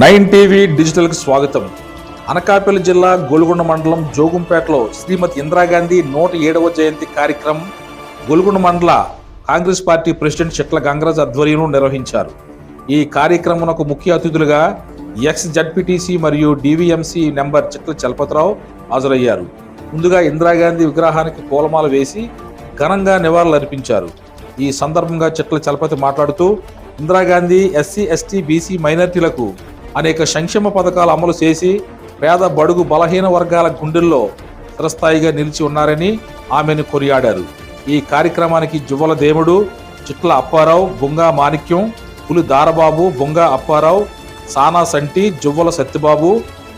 Nine TV డిజిటల్కి స్వాగతం. అనకాపల్లి జిల్లా గోల్గొండ మండలం జోగుంపేటలో శ్రీమతి ఇందిరాగాంధీ నూట ఏడవ జయంతి కార్యక్రమం గోల్గొండ మండల కాంగ్రెస్ పార్టీ ప్రెసిడెంట్ చెట్ల గంగరాజ్ ఆధ్వర్యంలో నిర్వహించారు. ఈ కార్యక్రమంకు ముఖ్య అతిథులుగా ఎక్స్ జడ్పీటీసీ మరియు డివిఎంసి నెంబర్ చెట్ల చలపతిరావు హాజరయ్యారు. ముందుగా ఇందిరాగాంధీ విగ్రహానికి పూలమాల వేసి ఘనంగా నివాళులర్పించారు. ఈ సందర్భంగా చెట్ల చలపతి మాట్లాడుతూ ఇందిరాగాంధీ ఎస్సీ ఎస్టీ బీసీ మైనార్టీలకు అనేక సంక్షేమ పథకాలు అమలు చేసి పేద బడుగు బలహీన వర్గాల గుండెల్లో చిరస్థాయిగా నిలిచి ఉన్నారని ఆమెను కొనియాడారు. ఈ కార్యక్రమానికి జువ్వల దేవుడు చిట్ల అప్పారావు బొంగా మాణిక్యం పులి దారబాబు బొంగా అప్పారావు సానా సంటి జువ్వల సత్యబాబు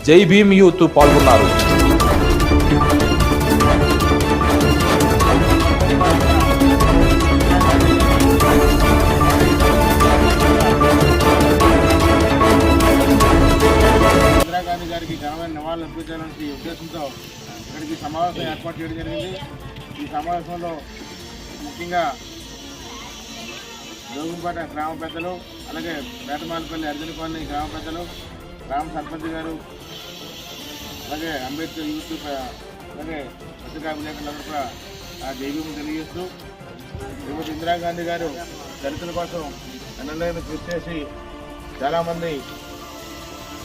జై భీమ్ యూత్ పాల్గొన్నారు. ఘనమైన నివాళులు అర్పించాలనే ఉద్దేశంతో ఇక్కడికి సమావేశం ఏర్పాటు చేయడం జరిగింది. ఈ సమావేశంలో ముఖ్యంగా జోగుంపేట గ్రామ పెద్దలు అలాగే వేటమాలపల్లి అర్జున కాలనీ గ్రామ పెద్దలు గ్రామ సర్పంచ్ గారు అలాగే అంబేద్కర్ యూత్ అలాగే పత్రికా విలేకరులందరూ కూడా ఆ జైవీము తెలియజేస్తూ శ్రీమతి ఇందిరాగాంధీ గారు దళితుల కోసం ఎన్నెన్నో కృషి చేసి చాలామంది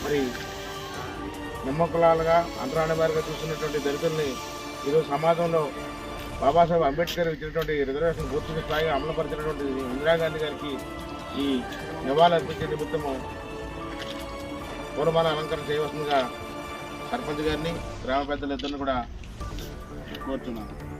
మరి నిమ్మకులాలుగా అంతరానివారిగా చూస్తున్నటువంటి దళితుల్ని ఈరోజు సమాజంలో బాబాసాహెబ్ అంబేద్కర్ ఇచ్చినటువంటి రిజర్వేషన్ పూర్తి స్థాయిగా అమలుపరిచినటువంటి ఇందిరాగాంధీ గారికి ఈ నివాళులర్పించే నిమిత్తము పూలమాల అలంకరణ చేయవలసిందిగా సర్పంచ్ గారిని గ్రామ పెద్దలిద్దరిని కూడా కోరుతున్నాను